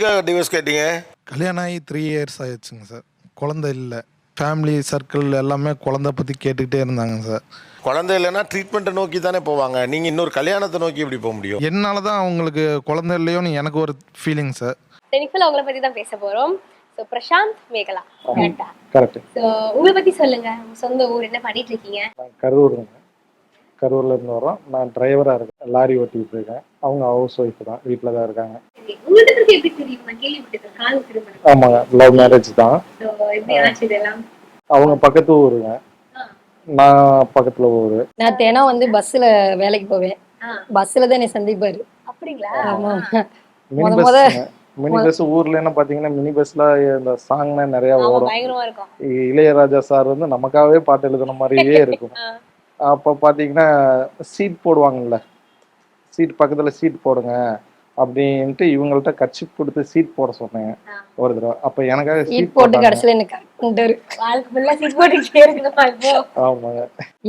எதுக்காக டிவோர்ஸ் கேட்டீங்க? கல்யாணம் ஆகி த்ரீ இயர்ஸ் ஆயிடுச்சுங்க சார் குழந்தை இல்லை. ஃபேமிலி சர்க்கிள் எல்லாமே குழந்தை பற்றி கேட்டுக்கிட்டே இருந்தாங்க சார் குழந்தை இல்லைன்னா ட்ரீட்மெண்ட்டை நோக்கி தானே போவாங்க. நீங்க இன்னொரு கல்யாணத்தை நோக்கி எப்படி போக முடியும்? என்னால் தான் அவங்களுக்கு குழந்தை இல்லையோன்னு எனக்கு ஒரு ஃபீலிங் சார் டெனிஃபில் அவங்கள பத்தி தான் பேச போறோம். ஸோ பிரசாந்த் மேகலா. கரெக்டா கரெக்ட் ஸோ உங்களை பத்தி சொல்லுங்க. சொந்த ஊர் என்ன பண்ணிட்டு இருக்கீங்க? கரூருங்க. கரூர்ல இருந்து வரோம். நான் டிரைவரா இருக்கேன். லாரி ஓட்டிட்டு இருக்கேன். அவங்க ஹவுஸ் ஒய்ஃப் தான் வீட்டில் தான் இருக்காங்க. ஆமாங்க லவ் மேரேஜ் தான். அவங்க பக்கத்து ஊருங்க. நான் பக்கத்துல ஊரு. நான் தினம் வந்து பஸ்ஸில் வேலைக்கு போவேன். ஆ. பஸ்ஸில் தான் என்னை சந்திப்பாரு. அப்படிங்களா? ஆமா. மினி முத பஸ் முத மினி பஸ் ஊர்ல என்ன பாத்தீங்கன்னா மினி பஸ்ல இந்த சாங்னா நிறைய ஓடும் பயங்கரமா இருக்கும். இ- இளையராஜா சார் வந்து நமக்காகவே பாட்டு எழுதுன மாதிரியே இருக்கும். அப்போ பாத்தீங்கன்னா சீட் போடுவாங்கல்ல. சீட் பக்கத்துல சீட் போடுங்க அப்படின்ட்டு இவங்கள்ட்ட கட்சி கொடுத்து சீட் போட சொன்னேன். ஒரு தடவை. அப்ப எனக்காக சீட் போட்டு கடைசியில் இப்போ ஆமாங்க.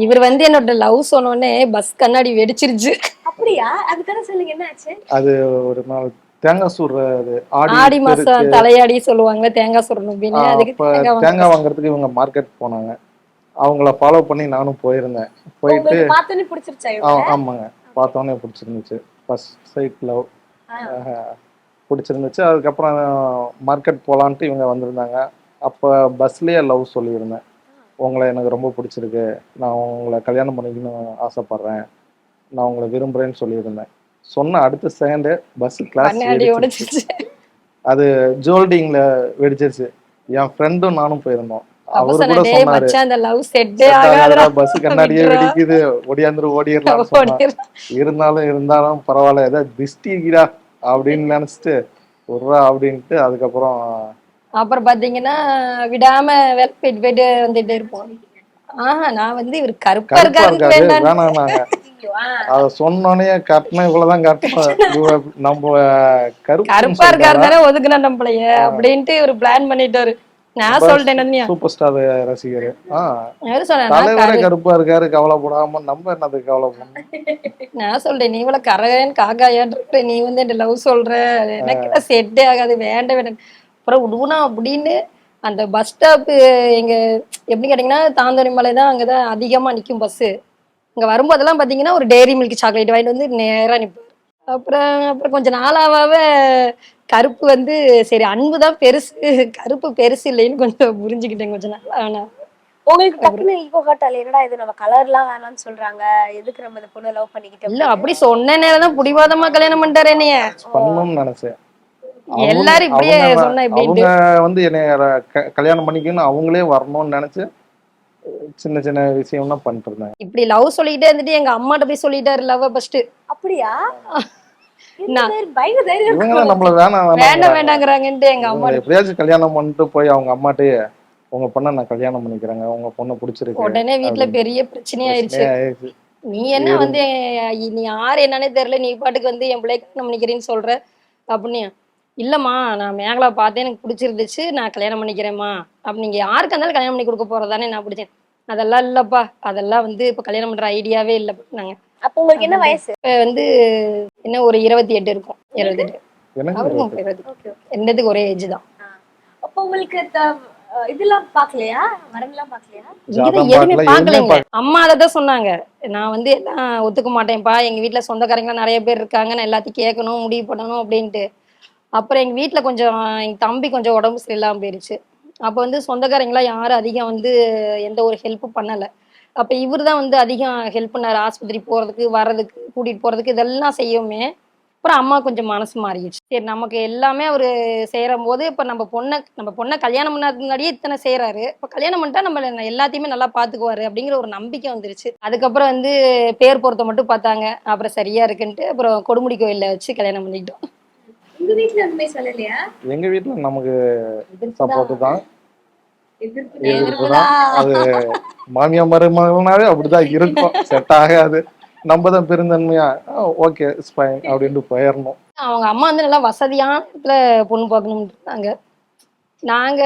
இவர் வந்து என்னோட லவ் சொன்னோடனே பஸ் கண்ணாடி வெடிச்சிருச்சு. அப்படியா? அதுக்கான சொல்லுங்க என்ன ஆச்சு அது ஒரு நாள் தேங்காய் சுடுறது ஆடி மாசம். தலையாடி சொல்லுவாங்க தேங்காய் சுடணும் அப்படின்னு. தேங்காய் வாங்க தேங்காய் வாங்குறதுக்கு இவங்க மார்க்கெட் போனாங்க. அவங்கள ஃபாலோ பண்ணி நானும் போயிருந்தேன். போயிட்டு ஆமாங்க. பார்த்தோன்னே பிடிச்சிருந்துச்சு. First sight love. பிடிச்சிருந்துச்சு. அதுக்கப்புறம் மார்க்கெட் போகலான்ட்டு இவங்க வந்திருந்தாங்க. அப்போ பஸ்லேயே லவ் சொல்லியிருந்தேன். உங்களை எனக்கு ரொம்ப பிடிச்சிருக்கு. நான் உங்களை கல்யாணம் பண்ணிக்கணும்னு ஆசைப்பட்றேன். நான் உங்களை விரும்புகிறேன்னு சொல்லியிருந்தேன். சொன்ன அடுத்த செகண்டு பஸ் கிளாஸ் அது ஜோல்டிங்கில் வெடிச்சிருச்சு. என் ஃப்ரெண்டும் நானும் போயிருந்தோம். அவரு கூட சொன்னாரு. மச்சான் அந்த லவ் செட்டே ஆகாதுடா. பஸ் கண்ணாடியே. வெடிக்குது. ஒடியாந்துரு ஓடிடலாம் சொன்னான் இருந்தாலும் இருந்தாலும் பரவாயில்ல ஏதாவது திஷ்டி இருக்குடா அப்படின்னு நினைச்சிட்டு விட்றா அப்படின்ட்டு அதுக்கப்புறம் அப்புறம் பாத்தீங்கன்னா விடாம வேலை போயிட்டு போயிட்டு வந்துட்டே இருப்போம். ஆஹா நான் வந்து இவர் கருப்பா இருக்காரு. அத சொன்னோடனே கட்டின இவ்வளவுதான் கட்டணும் நம்ம கருப்பா இருக்காரு தானே ஒதுக்குனா நம்மளைய அப்படின்ட்டு இவர் பிளான் பண்ணிட்டாரு. நான் சொல்லிட்டேன் என்னதுனியா? சூப்பர் ஸ்டார் ரசிகர். தலைவரே கரு- கருப்பா இருக்காரு கவலைப்படாம. நம்ம என்னதுக்கு கவலைப்படணும்? நான் சொல்றேன் நீ இவ்வளவு கரகன் காக்காயான் இருக்கிற நீ வந்து என்ன லவ் சொல்ற. எனக்கு செட்டே ஆகாது வேண்டாம் வேண்டாம். அப்புறம் விடுவனா அப்படின்னு அந்த பஸ் ஸ்டாப்பு எங்க எப்படி கேட்டீங்கன்னா தாந்தோணி மலை தான் அங்கதான் அதிகமா நிக்கும் பஸ் இங்க வரும்போதெல்லாம் பாத்தீங்கன்னா ஒரு டெய்ரி மில்க் சாக்லேட் வாங்கிட்டு வந்து நேரா நிப்பாரு அப்புறம் அப்புறம் கொஞ்சம் நாளாவாக கருப்பு வந்து சரி அன்பு தான் பெருசு. கருப்பு பெருசு இல்லைன்னு கொஞ்சம் புரிஞ்சுக்கிட்டேன் கொஞ்சம் நாள். ஆனா உங்களுக்கு டக்குனு ஈகோ ஹாட்டால் என்னடா இது நம்ம கலர்லாம் வேணாம்னு சொல்றாங்க. எதுக்கு நம்ம இந்த பொண்ணை லவ் பண்ணிக்கிட்டோம் இல்ல அப்படி சொன்ன நேரம் தான் புடிவாதமா கல்யாணம் பண்ணிட்டாரு என்னைய. பண்ணணும்னு நினைச்சேன். எல்லாரும் இப்படியே சொன்னா அவங்க வந்து என்னை க- கல்யாணம் பண்ணிக்கணும் அவங்களே வரணும்னு நினைச்சு சின்ன சின்ன விஷயம்னா பண்ணிட்டு இருந்தாங்க இப்படி லவ் சொல்லிட்டே இருந்துட்டு எங்க அம்மாட்ட போய் சொல்லிட்டாரு லவ் ஃபர்ஸ்ட் அப்படியா கல்யாணம் பண்ணிட்டு போய் அவங்க அம்மாட்டே உங்க பொண்ணை நான் கல்யாணம் பண்ணிக்கிறேங்க உங்க பொண்ணை பிடிச்சிருக்கு. உடனே வீட்ல பெரிய பிரச்சனை ஆயிருச்சு ஆயிடுச்சு. நீ என்ன வந்து நீ யாரு என்னன்னே தெரியல நீ பாட்டுக்கு வந்து என் பிள்ளை கல்யாணம் பண்ணிக்கிறேன்னு சொல்ற. அப்படின்னு. இல்லம்மா நான் மேகலா பார்த்தேன் எனக்கு பிடிச்சிருந்துச்சு நான் கல்யாணம் பண்ணிக்கிறேம்மா. அப்ப நீங்க யாருக்கு இருந்தாலும் கல்யாணம் பண்ணி கொடுக்க போறதானே நான் பிடிச்சேன். அதெல்லாம் இல்லப்பா. அதெல்லாம் வந்து இப்ப கல்யாணம் பண்ற ஐடியாவே இல்லை நாங்க. அப்போ உங்களுக்கு என்ன வயசு? வந்து என்ன ஒரு இருபத்தி எட்டு இருக்கும். இருபத்தி எட்டு. ரெண்டுத்துக்கு ஒரே ஏஜ் தான். அப்போ உங்களுக்கு இதெல்லாம் பாக்கலையா பாக்கலையா எதுவுமே பாக்கலைங்க அம்மா அதை தான் சொன்னாங்க. நான் வந்து எல்லாம் ஒத்துக்க மாட்டேன்ப்பா. எங்க வீட்ல சொந்தக்காரங்க நிறைய பேர் இருக்காங்க. நான் எல்லாத்தையும் கேட்கணும் முடிவு பண்ணணும் அப்படின்ட்டு. அப்புறம் எங்க வீட்ல கொஞ்சம் எங்க தம்பி கொஞ்சம் உடம்பு சரியில்லாம போயிருச்சு. அப்போ வந்து சொந்தக்காரங்களாம் யாரும் அதிகம் வந்து எந்த ஒரு ஹெல்ப்பும் பண்ணல. அப்ப இவர் தான் வந்து அதிகம் ஹெல்ப் பண்ணாரு. ஆஸ்பத்திரி போறதுக்கு வர்றதுக்கு கூட்டிட்டு போறதுக்கு இதெல்லாம் செய்யவுமே அப்புறம் அம்மா கொஞ்சம் மனசு மாறிடுச்சு. சரி நமக்கு எல்லாமே அவரு செய்யற போது இப்ப நம்ம பொண்ணை நம்ம பொண்ணை கல்யாணம் பண்ணாததுக்கு முன்னாடியே இத்தனை செய்யறாரு. இப்ப கல்யாணம் பண்ணிட்டா நம்ம எல்லாத்தையுமே நல்லா பாத்துக்குவாரு அப்படிங்கிற ஒரு நம்பிக்கை வந்துருச்சு. அதுக்கப்புறம் வந்து பேர் பொருத்த மட்டும் பார்த்தாங்க. அப்புறம் சரியா இருக்குன்ட்டு அப்புறம் கொடுமுடி கோயில்ல வச்சு கல்யாணம் பண்ணிக்கிட்டோம். எங்க வீட்டுல நமக்கு சப்போர்ட் தான். எதிர்ப்பு எதிர்ப்பு தான் அது மாமியா மருமகனாவே அப்படிதான் இருக்கும். செட் ஆகாது. நம்ம தான் பெருந்தன்மையா ஓகே ஃபைன் அப்படின்ட்டு போயிடணும் அவங்க அம்மா வந்து நல்லா வசதியான இடத்துல பொண்ணு பார்க்கணும்னு இருந்தாங்க. நாங்க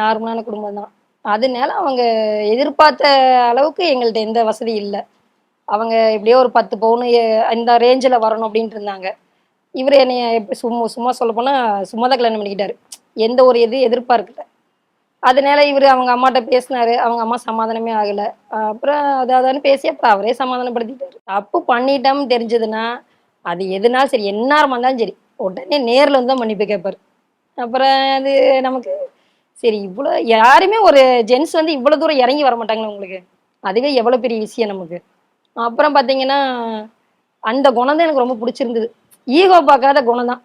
நார்மலான குடும்பம் தான். அதனால அவங்க எதிர்பார்த்த அளவுக்கு எங்கள்ட்ட எந்த வசதி இல்லை. அவங்க எப்படியோ ஒரு பத்து பவுன் இந்த ரேஞ்சில் வரணும் அப்படின்ட்டு இருந்தாங்க. இவர் என்னைய சும்மா சும்மா சொல்ல போனா சும்மா தான் கல்யாணம் பண்ணிக்கிட்டாரு. எந்த ஒரு இது எதிர்பார்க்கல. அதனால இவர் அவங்க அம்மாட்ட பேசினாரு. அவங்க அம்மா சமாதானமே ஆகல. அப்புறம் அதாவதுன்னு பேசி அப்புறம் அவரே சமாதானப்படுத்திட்டாரு. தப்பு பண்ணிட்டோம்னு தெரிஞ்சதுன்னா அது எதுனாலும் சரி எந்நேரமா இருந்தாலும் சரி உடனே நேரில் வந்து தான் மன்னிப்பு கேட்பாரு அப்புறம் அது நமக்கு சரி இவ்வளோ யாருமே ஒரு ஜென்ஸ் வந்து இவ்வளோ தூரம் இறங்கி வர மாட்டாங்களே உங்களுக்கு. அதுவே எவ்வளோ பெரிய விஷயம் நமக்கு. அப்புறம் பார்த்தீங்கன்னா அந்த குணம் தான் எனக்கு ரொம்ப பிடிச்சிருந்தது. ஈகோ பார்க்காத குணம் தான்.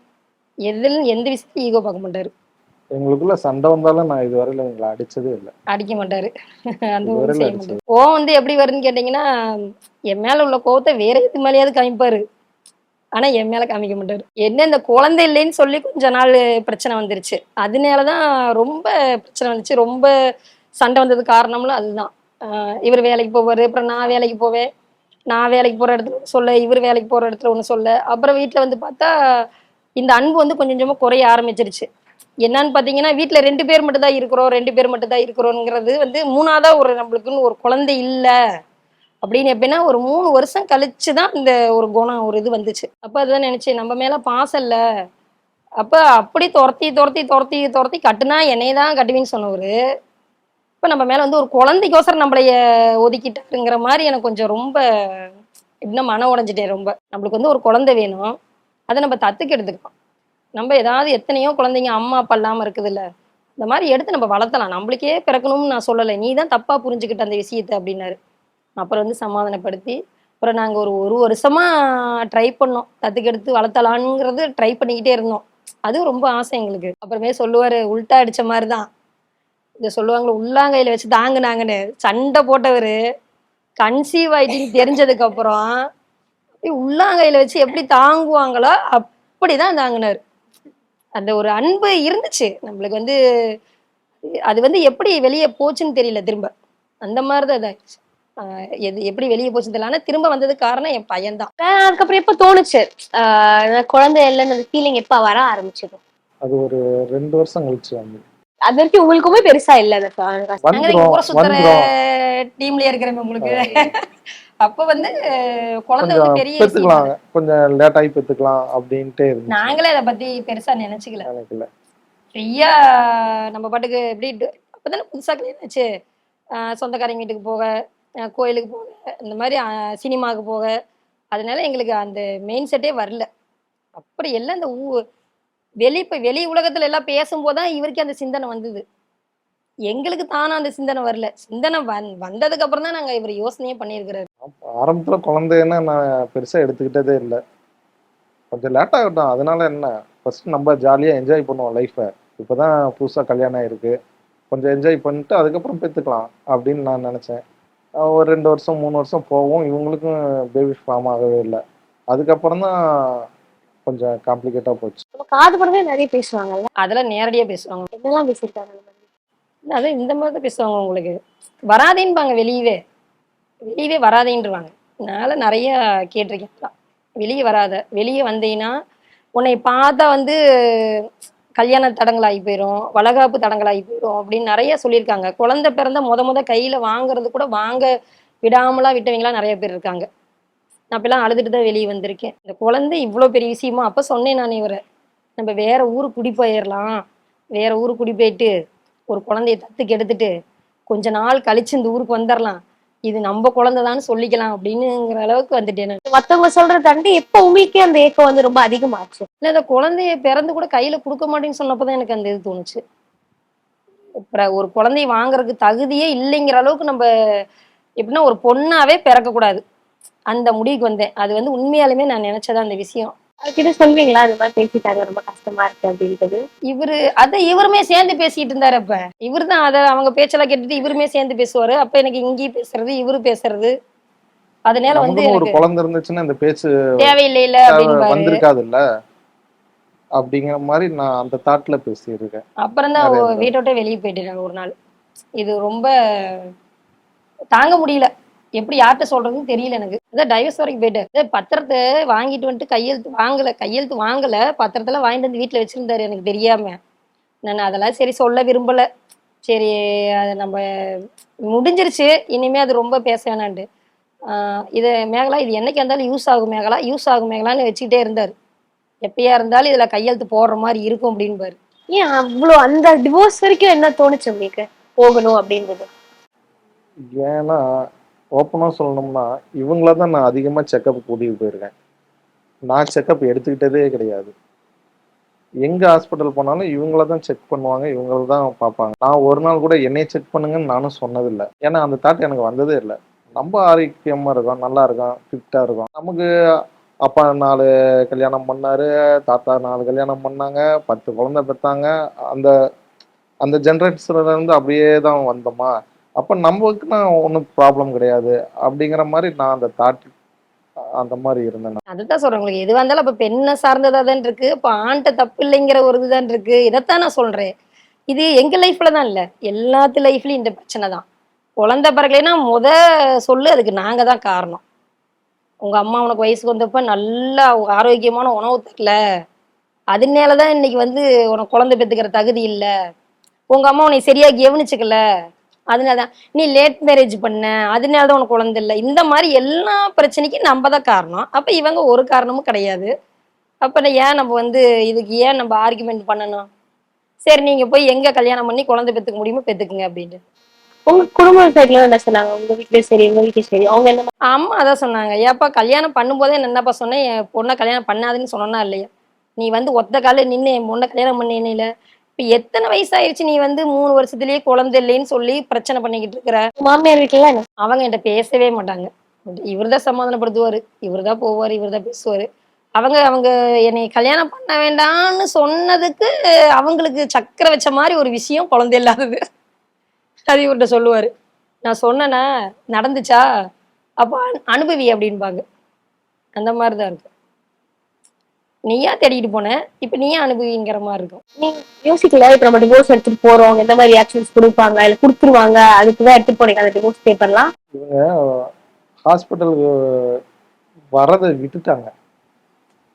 எதில் எந்த விஷயத்தையும் ஈகோ பார்க்க மாட்டாரு. எங்களுக்குள்ள சண்டை வந்தாலும் நான் இதுவரையில எங்களை அடிச்சதே இல்லை. அடிக்க மாட்டாரு. அந்த ஒரு இதுவரையில செய்ய அடிச்சது. மாட்டாரு. கோவம் வந்து எப்படி வருதுன்னு கேட்டிங்கன்னா என் மேல உள்ள கோவத்தை வேற எது மேலேயாவது காமிப்பாரு. ஆனா என் மேல காமிக்க மாட்டாரு. என்ன இந்த குழந்தை இல்லைன்னு சொல்லி கொஞ்ச நாள் பிரச்சனை வந்துருச்சு. அதனாலதான் ரொம்ப பிரச்சனை வந்துச்சு. ரொம்ப சண்டை வந்தது காரணம்லாம் அதுதான். ஆஹ் இவர் வேலைக்கு போவாரு. அப்புறம் நான் வேலைக்கு போவேன். நான் வேலைக்கு போற இடத்துல சொல்ல இவர் வேலைக்கு போற இடத்துல ஒண்ணு சொல்ல. அப்புறம் வீட்டுல வந்து பார்த்தா இந்த அன்பு வந்து கொஞ்சம் கொஞ்சமா குறைய ஆரம்பிச்சிருச்சு. என்னன்னு பாத்தீங்கன்னா வீட்டுல ரெண்டு பேர் மட்டும் தான் இருக்கிறோம் ரெண்டு பேர் மட்டும் தான் இருக்கிறோங்கிறது வந்து மூணாவதா ஒரு நம்மளுக்குன்னு ஒரு குழந்தை இல்ல அப்படின்னு எப்படின்னா ஒரு மூணு வருஷம் கழிச்சு தான் இந்த ஒரு குணம் ஒரு இது வந்துச்சு. அப்ப அதுதான் நினைச்சேன் நம்ம மேல பாசம் இல்ல. அப்ப அப்படி துரத்தி துரத்தி துரத்தி துரத்தி கட்டுனா என்னைய தான் கட்டுவீன்னு சொன்னவரு. இப்ப நம்ம மேல வந்து ஒரு குழந்தைக்கோசரம் நம்மளைய ஒதுக்கிட்டாருங்கிற மாதிரி எனக்கு கொஞ்சம் ரொம்ப எப்படின்னா மன உடஞ்சிட்டேன் ரொம்ப. நம்மளுக்கு வந்து ஒரு குழந்தை வேணும். அதை நம்ம தத்துக்கு எடுத்துக்கலாம் நம்ம ஏதாவது எத்தனையோ குழந்தைங்க அம்மா அப்பா இல்லாம இருக்குதுல்ல. இந்த மாதிரி எடுத்து நம்ம வளர்த்தலாம். நம்மளுக்கே பிறக்கணும்னு நான் சொல்லலை. நீ தான் தப்பா புரிஞ்சுக்கிட்ட அந்த விஷயத்த அப்படின்னாரு. அப்புறம் வந்து சமாதானப்படுத்தி அப்புறம் நாங்கள் ஒரு ஒரு வருஷமா ட்ரை பண்ணோம். தத்துக்கெடுத்து வளர்த்தலான்ங்கிறது வளர்த்தலாங்கிறது ட்ரை பண்ணிக்கிட்டே இருந்தோம். அதுவும் ரொம்ப ஆசை எங்களுக்கு. அப்புறமே சொல்லுவாரு உல்ட்டா அடிச்ச மாதிரி தான் இதை சொல்லுவாங்களே உள்ளாங்கையில வச்சு தாங்கினாங்கன்னு. சண்டை போட்டவர் கன்சீவ் ஆயிட்டுன்னு தெரிஞ்சதுக்கு அப்புறம் உள்ளாங்கையில வச்சு எப்படி தாங்குவாங்களோ அப்படிதான் தாங்கினாரு. அந்த ஒரு அன்பு இருந்துச்சு. நம்மளுக்கு வந்து அது வந்து எப்படி வெளியே போச்சுன்னு தெரியல திரும்ப. அந்த மாதிரி தான் எது எப்படி வெளியே போச்சுன்னு தெரியல. ஆனா திரும்ப வந்ததுக்கு காரணம் என் பையன்தான். அதுக்கப்புறம் எப்ப தோணுச்சு? ஆஹ் குழந்தை இல்லைன்னு அந்த ஃபீலிங் எப்ப வர ஆரம்பிச்சது? அது ஒரு ரெண்டு வருஷம் கழிச்சு வந்து. அது வரைக்கும் உங்களுக்குமே பெருசா இல்ல அந்த டீம்லயே இருக்கிறேன் உங்களுக்கு. அப்ப வந்து குழந்தை வந்து பெரிய பெத்துக்கலாம். கொஞ்சம் லேட் ஆகி பெத்துக்கலாம் அப்படின்ட்டே நாங்களே அதை பத்தி பெருசா நினைச்சுக்கல. எனக்கு இல்ல ஃப்ரீயா நம்ம பாட்டுக்கு எப்படி அப்பதானே புதுசா கல்யாணம் ஆச்சு சொந்தக்காரங்க வீட்டுக்கு போக கோயிலுக்கு போக இந்த மாதிரி சினிமாவுக்கு போக. அதனால எங்களுக்கு அந்த மெயின் செட்டே வரல. அப்படி எல்லாம் இந்த ஊ வெளி இப்ப வெளி உலகத்துல எல்லாம் பேசும்போது தான் இவருக்கு அந்த சிந்தனை வந்தது. எங்களுக்கு தானா அந்த சிந்தனை வரல. சிந்தனை வந் வந்ததுக்கு அப்புறம் தான் நாங்க இவர் யோசனையே பண்ணியிருக்கிறாரு ஆரம்பத்துல குழந்தைன்னு நான் பெருசா எடுத்துக்கிட்டதே இல்லை. கொஞ்சம் லேட் ஆகட்டும். அதனால என்ன? ஃபர்ஸ்ட் நம்ம ஜாலியா என்ஜாய் பண்ணுவோம் லைஃப்பை இப்போதான் புதுசா கல்யாணம் ஆயிருக்கு. கொஞ்சம் என்ஜாய் பண்ணிட்டு அதுக்கப்புறம் பெற்றுக்கலாம் அப்படின்னு நான் நினச்சேன். ஒரு ரெண்டு வருஷம் மூணு வருஷம் போவோம் இவங்களுக்கும் பேபி ஃபார்ம் ஆகவே இல்லை. அதுக்கப்புறம் தான் கொஞ்சம் காம்ப்ளிகேட்டாக போச்சு. நம்ம காது படவே நிறைய பேசுவாங்கல்ல? அதெல்லாம் நேரடியா பேசுவாங்க. என்னெல்லாம் பேசியிருக்காங்க அதான் இந்த மாதிரி தான் பேசுவாங்க உங்களுக்கு. வராதேன்பாங்க வெளியவே. வெளியவே வராதேன்றுவாங்க. அதனால நிறைய கேட்டிருக்கேன். வெளியே வராத. வெளியே வந்தீங்கன்னா உன்னை பார்த்தா வந்து கல்யாண தடங்களாகி போயிடும் வளகாப்பு தடங்களாகி போயிடும் அப்படின்னு நிறைய சொல்லியிருக்காங்க. குழந்தை பிறந்த முத முத கையில் வாங்குறது கூட வாங்க விடாமலா விட்டவங்களாம் நிறைய பேர் இருக்காங்க. நான் அப்பெல்லாம் அழுதுட்டு தான் வெளியே வந்திருக்கேன். இந்த குழந்தை இவ்வளோ பெரிய விஷயமா அப்போ சொன்னேன் நான் இவரை. நம்ம வேற ஊருக்கு குடி போயிடலாம் வேற ஊருக்கு குடி போயிட்டு ஒரு குழந்தைய தத்துக்கு எடுத்துட்டு கொஞ்ச நாள் கழிச்சு இந்த ஊருக்கு வந்துடலாம் இது நம்ம குழந்தைதான்னு சொல்லிக்கலாம் அப்படின்னுங்கிற அளவுக்கு வந்துட்டேன். மத்தவங்க சொல்றத தாண்டி எப்ப உங்களுக்கே அந்த ஏக்கம் வந்து ரொம்ப அதிகமாச்சு. இல்ல இந்த குழந்தைய பிறந்து கூட கையில கொடுக்க மாட்டேன்னு சொன்னப்பதான் எனக்கு அந்த இது தோணுச்சு. அப்புறம் ஒரு குழந்தைய வாங்குறதுக்கு தகுதியே இல்லைங்கிற அளவுக்கு நம்ம எப்படின்னா ஒரு பொண்ணாவே பிறக்க கூடாது அந்த முடிவுக்கு வந்தேன். அது வந்து உண்மையாலுமே நான் நினைச்சதான் அந்த விஷயம். அதுக்கிட்ட சொல்வீங்களா? இந்த மாதிரி பேசிட்டாங்க ரொம்ப கஷ்டமா இருக்கு அப்படின்றது? இவரு அத இவருமே சேர்ந்து பேசிட்டு இருந்தாரு அப்ப. இவரு தான் அத அவங்க பேச்செல்லாம் கேட்டுட்டு இவருமே சேர்ந்து பேசுவாரு. அப்ப எனக்கு இங்கேயும் பேசுறது இவரு பேசுறது. அதனால வந்து ஒரு குழந்தை இருந்துச்சுன்னா இந்த பேச்சு தேவையில்லை இல்ல அப்படின்னு வந்திருக்காதுல்ல? அப்படிங்கிற மாதிரி நான் அந்த தாட்ல பேசியிருக்கேன். அப்புறம் தான் நிறைய தடவை. வீட்டை விட்டே வெளியே போயிட்டேன் ஒரு நாள். இது ரொம்ப தாங்க முடியல. எப்படி யார்கிட்ட சொல்றதுன்னு தெரியல எனக்கு. அதான் டைவர்ஸ் வரைக்கும் போயிட்டேன் அதான் பத்திரத்தை வாங்கிட்டு வந்துட்டு கையெழுத்து வாங்கல கையெழுத்து வாங்கல பத்திரத்தெல்லாம் வாங்கிட்டு வந்து வீட்டுல வச்சிருந்தாரு எனக்கு தெரியாம. நான் அதெல்லாம் சரி சொல்ல விரும்பல. சரி அது நம்ம முடிஞ்சிருச்சு. இனிமே அது ரொம்ப பேச ஆஹ் இது மேகலா இது என்னைக்கு இருந்தாலும் யூஸ் ஆகும் மேகலா யூஸ் ஆகும் மேகலான்னு வச்சுக்கிட்டே இருந்தாரு. எப்பயா இருந்தாலும் இதுல கையெழுத்து போடுற மாதிரி இருக்கும் அப்படின்பாரு ஏன் அவ்வளோ அந்த டிவோர்ஸ் வரைக்கும் என்ன தோணுச்சு உங்களுக்கு? போகணும் அப்படின்றது. ஏன்னா ஓப்பனாக சொல்லணும்னா இவங்கள தான் நான் அதிகமாக செக்கப் கூட்டிகிட்டு போயிருக்கேன். நான் செக்கப் எடுத்துக்கிட்டதே கிடையாது. எங்கே ஹாஸ்பிட்டல் போனாலும் இவங்கள தான் செக் பண்ணுவாங்க இவங்கள தான் பார்ப்பாங்க. நான் ஒரு நாள் கூட என்னைய செக் பண்ணுங்கன்னு நானும் சொன்னதில்லை. ஏன்னா அந்த தாட் எனக்கு வந்ததே இல்லை. நம்ம ஆரோக்கியமாக இருக்கோம் நல்லா இருக்கோம் ஃபிட்டாக இருக்கோம். நமக்கு அப்பா நாலு கல்யாணம் பண்ணாரு தாத்தா நாலு கல்யாணம் பண்ணாங்க பத்து குழந்தை பெற்றாங்க அந்த அந்த ஜென்ரேஷன்ல இருந்து அப்படியே தான் வந்தோமா? அப்போ நமக்கு நான் ஒன்றும் ப்ராப்ளம் கிடையாது. அப்படிங்கிற மாதிரி நான் அந்த தாட் அந்த மாதிரி இருந்தேன் நான். அதுதான் சொல்றேன் உங்களுக்கு. எது வந்தாலும் அப்ப பெண்ணை சார்ந்ததா தான் இருக்கு. இப்ப ஆண்கிட்ட தப்பு இல்லைங்கிற ஒரு இதுதான் இருக்கு. இதைத்தான் நான் சொல்றேன். இது எங்க லைஃப்ல தான் இல்ல. எல்லாத்து லைஃப்லயும் இந்த பிரச்சனை தான். குழந்தை பிறகுலைன்னா முத சொல்லு அதுக்கு நாங்க தான் காரணம். உங்க அம்மா உனக்கு வயசுக்கு வந்தப்ப நல்லா ஆரோக்கியமான உணவு தரல. அதனாலதான் இன்னைக்கு வந்து உனக்கு குழந்தை பெத்துக்கிற தகுதி இல்ல. உங்க அம்மா உன்னை சரியா கவனிச்சுக்கல. அதனாலதான் நீ லேட் மேரேஜ் பண்ண அதனாலதான் உனக்கு குழந்தை இல்லை. இந்த மாதிரி எல்லா பிரச்சனைக்கும் நம்ம தான் காரணம். அப்ப இவங்க ஒரு காரணமும் கிடையாது. அப்ப நான் ஏன் நம்ம வந்து இதுக்கு ஏன் நம்ம ஆர்குமெண்ட் பண்ணணும்? சரி நீங்க போய் எங்க கல்யாணம் பண்ணி குழந்தை பெத்துக்க முடியுமோ பெத்துக்குங்க அப்படின்ட்டு. உங்க குடும்ப சைட்ல என்ன சொன்னாங்க? உங்க வீட்லயும் சரி உங்க வீட்லயும் சரி. அவங்க என்ன அம்மா அதான் சொன்னாங்க. ஏப்பா கல்யாணம் பண்ணும்போதே என்னப்பா சொன்னேன்? என் பொண்ணை கல்யாணம் பண்ணாதுன்னு சொன்னா இல்லையா? நீ வந்து ஒத்த கால நின்று என் பொண்ணை கல்யாணம் பண்ணினில இப்ப எத்தனை வயசாயிருச்சு நீ வந்து மூணு வருஷத்துலயே குழந்தை இல்லைன்னு சொல்லி பிரச்சனை பண்ணிக்கிட்டு இருக்கிற? மாமியார் வீட்டுல என்ன? அவங்க என்கிட்ட பேசவே மாட்டாங்க. இவர்தான் சமாதானப்படுத்துவாரு இவர்தான் போவாரு இவர்தான் பேசுவாரு. அவங்க அவங்க என்னை கல்யாணம் பண்ண வேண்டாம்னு சொன்னதுக்கு அவங்களுக்கு சக்கரை வச்ச மாதிரி ஒரு விஷயம் குழந்தை இல்லாதது. அது இவர்கிட்ட சொல்லுவாரு. நான் சொன்னேனா நடந்துச்சா? அப்போ அனு- அனுபவி அப்படின்பாங்க. அந்த மாதிரி தான் இருக்கு. நீயா தேடிட்டு போன? இப்ப நீயே அனுபவிங்கிற மாதிரி இருக்கும். நீங்க யோசிக்கல? இப்ப நம்ம டிவோர்ஸ் எடுத்துட்டு போறோம். எந்த மாதிரி ரியாக்ஷன்ஸ் கொடுப்பாங்க? இல்ல கொடுத்துருவாங்க? அதுக்கு தான் எடுத்துட்டு போனீங்க அந்த டிவோர்ஸ் பேப்பர்லாம் இவங்க ஹாஸ்பிட்டலுக்கு வரதை விட்டுட்டாங்க.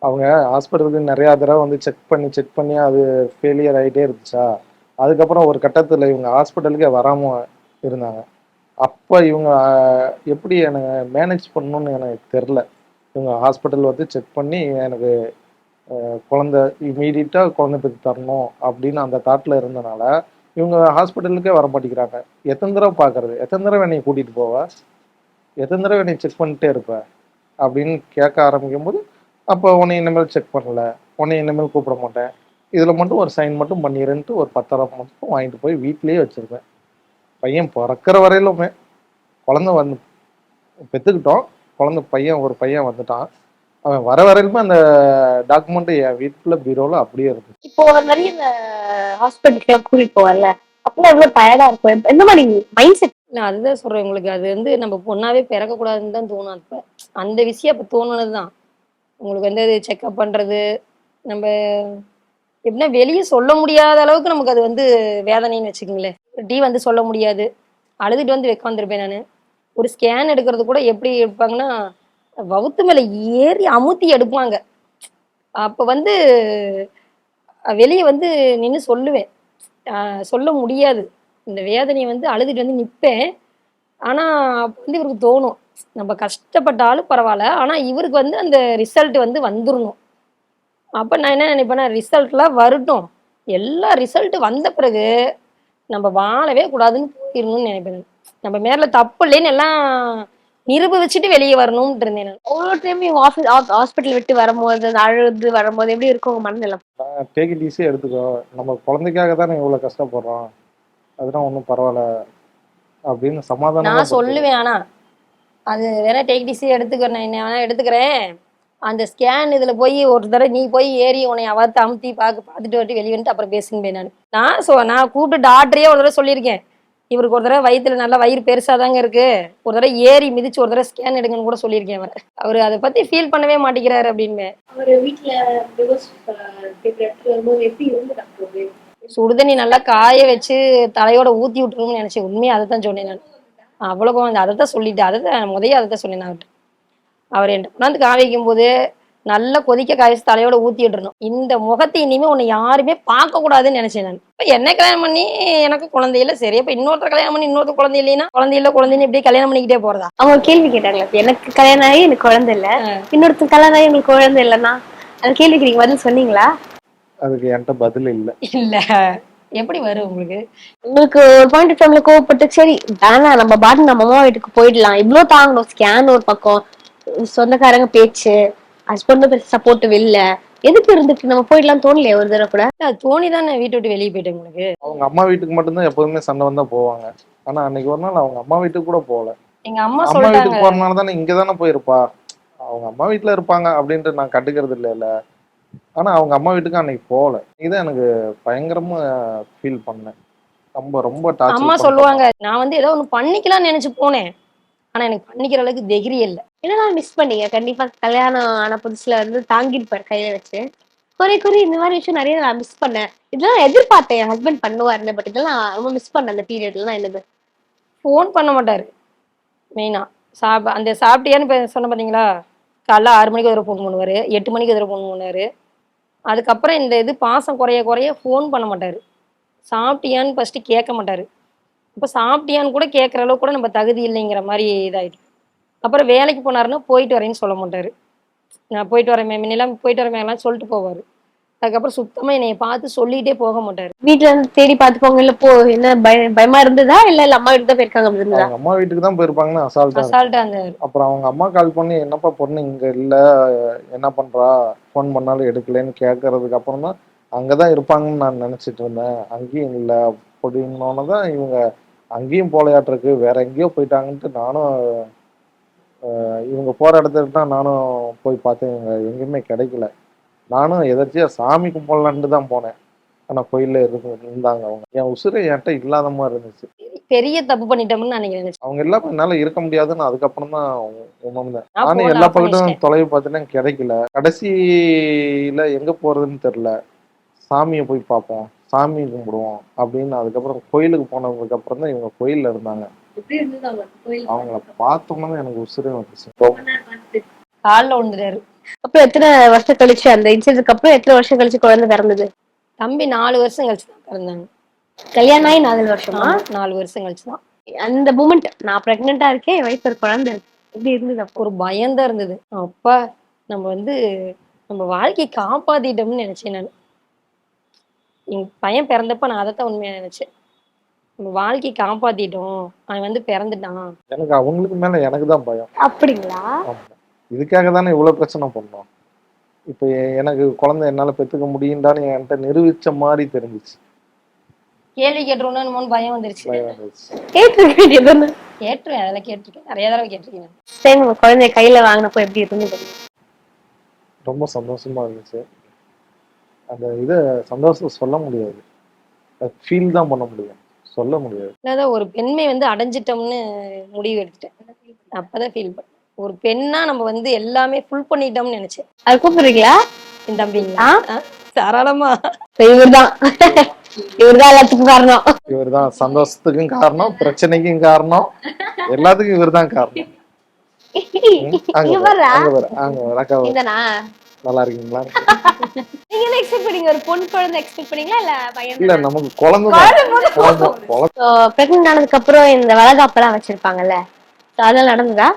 அவங்க ஹாஸ்பிட்டலுக்கு நிறையா தடவை வந்து செக் பண்ணி செக் பண்ணி அது ஃபெயிலியர் ஆகிட்டே இருந்துச்சா? அதுக்கப்புறம் ஒரு கட்டத்தில் இவங்க ஹாஸ்பிட்டலுக்கே வராமல் இருந்தாங்க. அப்போ இவங்க எப்படி எனக்கு மேனேஜ் பண்ணணும்னு எனக்கு தெரில இவங்க ஹாஸ்பிட்டல் வந்து செக் பண்ணி எனக்கு குழந்தை இமீடியட்டாக குழந்தை பெற்று தரணும் அப்படின்னு அந்த தாட்டில் இருந்தனால இவங்க ஹாஸ்பிட்டலுக்கே வர மாட்டேங்கிறாங்க. எத்தனை தடவை பார்க்குறது? எத்தனை தடவை என்னை கூட்டிகிட்டு போவ? எத்தனை தடவை நீ செக் பண்ணிட்டே இருப்ப? அப்படின்னு கேட்க ஆரம்பிக்கும் போது அப்போ உன்னை இனிமேல் செக் பண்ணல. உன்னை இனிமேல் கூப்பிட மாட்டேன். இதில் மட்டும் ஒரு சைன் மட்டும் பண்ணிடுன்ட்டு ஒரு பத்தாயிரம் மட்டும் வாங்கிட்டு போய் வீட்டிலேயே வச்சுருப்பேன். பையன் பிறக்கிற வரையிலுமே குழந்தை வந்து பெற்றுக்கிட்டோம் குழந்தை பையன் ஒரு பையன் வந்துட்டான். அவன் வர வரையிலுமே அந்த டாக்குமெண்ட் என் வீட்டில் பீரோவில் அப்படியே இருந்துச்சு இப்போ நிறைய இந்த ஹாஸ்பிட்டலுக்கு கூட்டிட்டு போவார்ல அப்பெல்லாம் எவ்வளவு டயர்டா இருக்கும். எந்த மாதிரி மைண்ட் செட் இல்ல அதுதான் சொல்றேன் உங்களுக்கு. அது வந்து நம்ம பொண்ணாவே பிறக்க கூடாதுன்னு தான் தோணும். அப்ப அந்த விஷயம் அப்ப தோணுனதுதான். உங்களுக்கு வந்து அது செக்அப் பண்றது நம்ம எப்படின்னா வெளியே சொல்ல முடியாத அளவுக்கு நமக்கு அது வந்து வேதனைன்னு வச்சுக்கோங்களேன். டீ வந்து சொல்ல முடியாது. அழுதுட்டு வந்து உட்காந்துருப்பேன் நான். ஒரு ஸ்கேன் எடுக்கிறது கூட எப்படி எடுப்பாங்கன்னா வவுத்து மேல ஏறி அமுத்தி எடுப்பாங்க. அப்ப வந்து வெளியே வந்து நின்று சொல்லுவேன். சொல்ல முடியாது. இந்த வேதனையை வந்து அழுதுட்டு வந்து நிற்பேன் ஆனால் அப்போ வந்து இவருக்கு தோணும். நம்ம கஷ்டப்பட்டாலும் பரவாயில்ல. ஆனால் இவருக்கு வந்து அந்த ரிசல்ட் வந்து வந்துடணும் அப்போ நான் என்ன நினைப்பேன்னா ரிசல்ட்லாம் வரட்டும். எல்லா ரிசல்ட்டு வந்த பிறகு நம்ம வாழவே கூடாதுன்னு போயிடணும்னு நினைப்பேன். நம்ம மேல தப்பு இல்லைன்னு எல்லாம் நிரூபிச்சுட்டு வெளியே வரணும்னு இருந்தேன் நான். ஒவ்வொரு டைம் ஆஃபீஸ் ஹாஸ்பிட்டல் விட்டு வரும்போது அழுது வரும்போது எப்படி இருக்கும் உங்க மனநிலை? டேக் இட் ஈஸியாக எடுத்துக்கோ. நம்ம குழந்தைக்காக தானே இவ்வளோ கஷ்டப்படுறோம். அதெல்லாம் ஒன்றும் பரவாயில்ல அப்படின்னு சமாதானம் நான் சொல்லுவேன் ஆனா அது வேணா டேக் டிசி எடுத்துக்கிறேன் நான் வேணா எடுத்துக்கிறேன். அந்த ஸ்கேன் இதுல போய் ஒரு தடவை நீ போய் ஏறி உன்னை அவத்து அமுத்தி பார்க்க பார்த்துட்டு வந்துட்டு வெளியே வந்துட்டு அப்புறம் பேசுங்க நான். நான் சொ நான் கூப்பிட்டு டாக்டரே ஒரு தடவை சொல்லியிருக்கேன். இவருக்கு ஒரு தடவை வயித்துல நல்லா வயிறு பெருசாதாங்க இருக்கு. ஒரு தடவை ஏறி மிதிச்சு ஒரு தடவை ஸ்கேன் எடுங்கன்னு கூட சொல்லியிருக்கேன் அவர். அவர் அதை பத்தி ஃபீல் பண்ணவே மாட்டேங்கிறாரு அப்படின்னு. அவர் வீட்டுல சுடுதண்ணி நல்லா காய வச்சு தலையோட ஊத்தி விட்டுருணும்னு நினைச்சேன் உண்மையை அதை தான் சொன்னேன் நான். அவ்வளோ அதை தான் சொல்லிட்டேன் அதை தான் முதைய அதை தான் சொன்னேன் அவர்கிட்ட. அவர் என்கிட்ட கொண்டாந்து காய வைக்கும் போது நல்லா கொதிக்க காய வச்சு தலையோட ஊத்தி விட்டுறணும் இந்த முகத்தை இனிமே உன்னை யாருமே பார்க்க கூடாதுன்னு நினைச்சேன் நான். இப்ப என்ன கல்யாணம் பண்ணி எனக்கு குழந்தை இல்லை. சரி அப்ப இன்னொருத்தர் கல்யாணம் பண்ணி இன்னொருத்தர் குழந்தை இல்லைன்னா குழந்தை இல்லை குழந்தைன்னு இப்படியே கல்யாணம் பண்ணிக்கிட்டே போறதா? அவங்க கேள்வி கேட்டாங்களா எனக்கு கல்யாணம் ஆகி எனக்கு குழந்தை இல்ல. இன்னொருத்தர் கல்யாணம் ஆகி உங்களுக்கு குழந்தை இல்லைன்னா? அந்த கேள்விக்கு நீங்க பதில் சொன்னீங்களா? அதுக்கு என்கிட்ட பதில் இல்லை. இல்ல. எப்படி வரும் உங்களுக்கு? உங்களுக்கு ஒரு பாயிண்ட் டைம்ல கோவப்பட்டு சரி வேணாம் நம்ம பாட்டு நம்ம அம்மா வீட்டுக்கு போயிடலாம். இவ்ளோ தாங்கணும். ஸ்கேன் ஒரு பக்கம். சொந்தக்காரங்க பேச்சு. ஹஸ்பண்டும் சப்போர்ட் வெளில எதுக்கு இருந்துட்டு நம்ம போயிடலாம் தோணலையே ஒரு தடவை கூட? இல்ல, தோணி தானே வீட்டை விட்டு வெளியே போயிட்டேன் உங்களுக்கு? அவங்க அம்மா வீட்டுக்கு மட்டும்தான் எப்போதுமே சண்டை வந்தா போவாங்க. ஆனா அன்னைக்கு ஒரு நாள் அவங்க அம்மா வீட்டுக்கு கூட போகல. எங்க அம்மா அம்மா வீட்டுக்கு போறனால தானே இங்க தானே போயிருப்பா. அவங்க அம்மா வீட்டுல இருப்பாங்க அப்படின்ட்டு நான் கண்டுக்கிறது இல்லைல்ல. ஆனா அவங்க அம்மா வீட்டுக்கு அன்னைக்கு போகல. இதுதான் எனக்கு பயங்கரமா ஃபீல் பண்ணேன். ரொம்ப ரொம்ப டார்ச்சர் அம்மா சொல்லுவாங்க நான் வந்து ஏதோ ஒண்ணு பண்ணிக்கலாம்னு நினைச்சு போனேன். ஆனா எனக்கு பண்ணிக்கிற அளவுக்கு தைரியம் இல்ல. என்னெல்லாம் மிஸ் பண்ணீங்க? கண்டிப்பா கல்யாணம் ஆன புதுசுல வந்து தாங்கிருப்பாரு கையில வச்சு. குறை குறை இந்த மாதிரி விஷயம் நிறைய நான் மிஸ் பண்ணேன். இதெல்லாம் எதிர்பார்த்தேன். என் ஹஸ்பண்ட் பண்ணுவாருன்னு பட் இதெல்லாம் ரொம்ப மிஸ் பண்ணேன் அந்த பீரியட்லாம் என்னது? ஃபோன் பண்ண மாட்டாரு. மெயினா. சாப் அந்த சாப்பிட்டியான்னு சொன்ன பாத்தீங்களா? காலைல ஆறு மணிக்கு ஒரு ஃபோன் பண்ணுவாரு. எட்டு மணிக்கு ஒரு ஃபோன் பண்ணுவாரு. அதுக்கப்புறம் இந்த இது பாசம் குறைய குறைய ஃபோன் பண்ண மாட்டாரு. சாப்பிட்டியான்னு ஃபர்ஸ்ட் கேட்க மாட்டாரு. இப்போ சாப்பிட்டியான்னு கூட கேட்குற அளவுக்கு கூட நம்ம தகுதி இல்லைங்கிற மாதிரி இதாயிட்டு அப்புறம் வேலைக்கு போனாருன்னா போயிட்டு வரேன்னு சொல்ல மாட்டாரு. நான் போயிட்டு வரேன் மேம் முன்னெல்லாம் போயிட்டு வரேன் மேம்லாம் சொல்லிட்டு போவார். அதுக்கப்புறம் சுத்தமா என்னைய பார்த்து சொல்லிட்டே போக மாட்டாரு. வீட்டுல இருந்து தேடி பாத்துக்கோங்க இல்ல போ என்ன பய பயமா இருந்ததா? இல்ல இல்ல அம்மா வீட்டுக்கு தான் போயிருக்காங்க அப்படி இருந்ததா? அவங்க அம்மா வீட்டுக்கு தான் போயிருப்பாங்கன்னு அசால்ட்டா அசால்ட்டா அந்த அப்புறம் அவங்க அம்மா கால் பண்ணி என்னப்பா பொண்ணு இங்க இல்ல என்ன பண்றா? ஃபோன் பண்ணாலும் எடுக்கலைன்னு கேட்கறதுக்கு அப்புறம் தான் அங்கதான் இருப்பாங்கன்னு நான் நினைச்சிட்டு இருந்தேன். அங்கேயும் இல்ல. அப்படின்னோன்னு தான் இவங்க அங்கேயும் போலையாட்டிருக்கு வேற எங்கேயோ போயிட்டாங்கன்ட்டு நானும் இவங்க போற இடத்துக்கு தான் நானும் போய் பார்த்தேன். இவங்க எங்கேயுமே கிடைக்கல. நானும் எதாச்சியா சாமி கும்பிடலான்ட்டு தான் போனேன். ஆனா கோயில்ல இருந்து இருந்தாங்க அவங்க. என் உசுறு என்கிட்ட இல்லாத மாதிரி இருந்துச்சு. பெரிய தப்பு பண்ணிட்டோம்னு நான் அவங்க எல்லாம் என்னால இருக்க முடியாதுன்னு அதுக்கப்புறம் தான் உணர்ந்தேன் நான் நானும் எல்லா பக்கத்தும் தொலைவு பார்த்துட்டேன். கிடைக்கல. கடைசியில எங்க போறதுன்னு தெரியல. சாமியை போய் பார்ப்போம். சாமி கும்பிடுவோம் அப்படின்னு அதுக்கப்புறம் கோயிலுக்கு போனதுக்கு அப்புறம் தான் இவங்க கோயில்ல இருந்தாங்க. அவங்கள பார்த்தோம்னா எனக்கு உசுரே வந்துச்சு. காலில் விழுந்துட்டாரு. அப்புறம் எத்தனை வருஷம் கழிச்சு அந்த இன்சிடென்ட்க்கு அப்புறம் எத்தனை வருஷம் கழிச்சு குழந்தை பிறந்தது? தம்பி நாலு வருஷம் கழிச்சு தான் பிறந்தாங்க. கல்யாணம் ஆகி நாலு வருஷமா? நாலு வருஷம் கழிச்சு தான். அந்த மூமெண்ட் நான் பிரெக்னெண்டா இருக்கேன் என் வயசு ஒரு குழந்தை இருக்கு. எப்படி இருந்தது? ஒரு பயம்தான் இருந்தது. அப்பா நம்ம வந்து நம்ம வாழ்க்கையை காப்பாத்திட்டோம்னு நினைச்சேன் நான். என் பையன் பிறந்தப்ப நான் அதைத்தான் உண்மையா நினைச்சேன் நம்ம வாழ்க்கையை காப்பாத்திட்டோம். அவன் வந்து பிறந்துட்டான். எனக்கு அவங்களுக்கு மேல எனக்கு தான் பயம். அப்படிங்களா? இதுக்காக தானே இவ்வளவு பிரச்சனை பண்ணோம். இப்போ எனக்கு குழந்தை என்னால பெத்துக்க முடியும்டான்னு என்கிட்ட நிரூபிச்ச மாதிரி தெரிஞ்சிச்சு. கேள்வி கேட்டுருவோன்னு பயம் வந்துருச்சு. பயம் வந்துச்சு கேட்டிருக்க வேண்டியதுன்னு கேட்டுருவேன் அதெல்லாம் கேட்டிருக்கேன். நிறைய தடவை கேட்டிருக்கேன். சரி உங்க குழந்தைய கையில வாங்கினப்போ எப்படி இருந்தது? ரொம்ப சந்தோஷமா இருந்துச்சு. அந்த இதை சந்தோஷம் சொல்ல முடியாது. ஃபீல் தான் பண்ண முடியும். சொல்ல முடியாது. அதான் ஒரு பெண்மை வந்து அடைஞ்சிட்டோம்னு முடிவு எடுத்துட்டேன். அப்பதான் ஃபீல் பண்ணேன். ஒரு பெண்ணா நம்ம வந்து எல்லாமே ஃபுல் பண்ணிட்டோம்னு நினைச்சேன். அது கூப்பிடுறீங்களா? என் தம்பிங்களா தாராளமா. இவர்தான். இவர்தான் எல்லாத்துக்கும் காரணம். இவர் தான் சந்தோஷத்துக்கும் காரணம் பிரச்சனைக்கும் காரணம். எல்லாத்துக்கும் இவர்? தான் காரணம் அங்க. அங்க பாரு, அங்க பாரு, அக்கா நல்லா இருக்கீங்களா? நீங்க என்ன எக்ஸ்பெக்ட் பண்ணீங்க? ஒரு பொன் குழந்தை எக்ஸ்பெக்ட் பண்ணீங்களா? இல்ல பையன் இல்ல நமக்கு குழந்தை பிரெக்னென்ட் ஆனதுக்கு அப்புறம் இந்த வளகாப்பெல்லாம் வச்சிருப்பாங்கல்ல அதெல்லாம் நடந்ததா?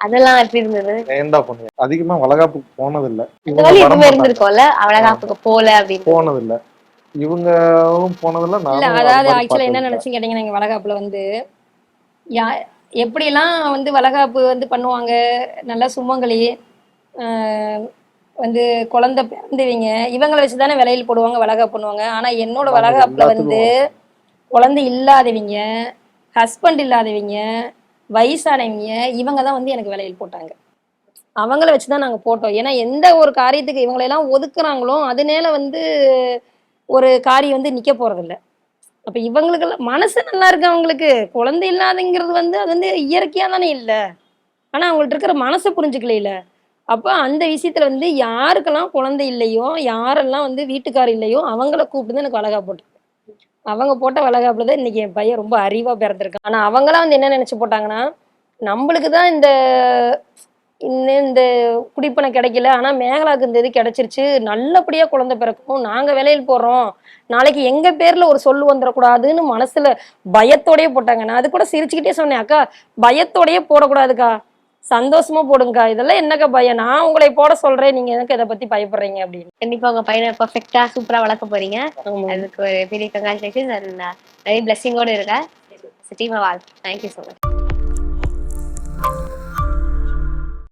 அதெல்லாம் எப்படி இருந்தது? ஏன்டா பண்ணுங்க அதிகமா வளகாப்புக்கு வர எதுவுமே மாட்டாங்க. இருந்திருக்கும்ல வளகாப்புக்கு போல அப்படின்னு. இவங்களும் போனதில்ல இல்ல நானும் அது அதாவது மாதிரி ஆக்சுவலா என்ன. நினைச்சு கேட்டீங்கன்னா எங்க வளகாப்புல வந்து யா எப்படிலாம் வந்து வளகாப்பு வந்து பண்ணுவாங்க நல்லா சுமங்கலி ஆஹ் வந்து குழந்தை பிறந்தவங்க. இவங்களை வச்சு தானே விலையில் போடுவாங்க வளகாப்பு பண்ணுவாங்க. ஆனா என்னோட வளகாப்புல வந்து குழந்தை இல்லாதவங்க ஹஸ்பண்ட் இல்லாதவங்க வயசானவங்க இவங்க தான் வந்து எனக்கு விலையில் போட்டாங்க. அவங்கள வச்சு தான் நாங்கள் போட்டோம். ஏன்னா எந்த ஒரு காரியத்துக்கு இவங்களெல்லாம் ஒதுக்குறாங்களோ அதனால வந்து ஒரு காரியம் வந்து நிற்க போறதில்ல. அப்போ இவங்களுக்கெல்லாம் மனசு நல்லா இருக்கு அவங்களுக்கு. குழந்தை இல்லாதங்கிறது வந்து அது வந்து இயற்கையாக தானே இல்லை. ஆனால் அவங்கள்ட்ட இருக்கிற மனசை புரிஞ்சுக்கல அப்போ அந்த விஷயத்துல வந்து யாருக்கெல்லாம் குழந்தை இல்லையோ யாரெல்லாம் வந்து வீட்டுக்கார் இல்லையோ அவங்கள கூப்பிட்டு தான் எனக்கு அழகா போட்டாங்க அவங்க போட்ட வளகாப்புல தான் இன்னைக்கு என் பையன் ரொம்ப அறிவா பிறந்திருக்கான். ஆனா அவங்களாம் வந்து என்ன நினைச்சு போட்டாங்கன்னா நம்மளுக்கு தான் இந்த இன்னும் இந்த குடிப்பனை கிடைக்கல. ஆனா மேகலாக்கு இந்த இது கிடைச்சிருச்சு. நல்லபடியா குழந்தை பிறக்கும். நாங்க விலையில் போடுறோம். நாளைக்கு எங்க பேர்ல ஒரு சொல்லு வந்துடக்கூடாதுன்னு மனசுல பயத்தோடயே போட்டாங்க. நான் அது கூட சிரிச்சுக்கிட்டே சொன்னேன் அக்கா பயத்தோடயே போடக்கூடாதுக்கா. சந்தோஷமா போடுங்கக்கா. இதெல்லாம் என்னக்கா பயம்? நான் உங்களை போட சொல்றேன். நீங்க எனக்கு இதை பத்தி பயப்படுறீங்க அப்படின்னு. கண்டிப்பா உங்க பையனை பெர்ஃபெக்டா சூப்பரா வளர்க்க போறீங்க. அதுக்கு ஒரு பெரிய கங்க்ராச்சுலேஷன் அண்ட் நிறைய பிளெஸிங்கோட இருக்க டீம் வாழ். Thank you so much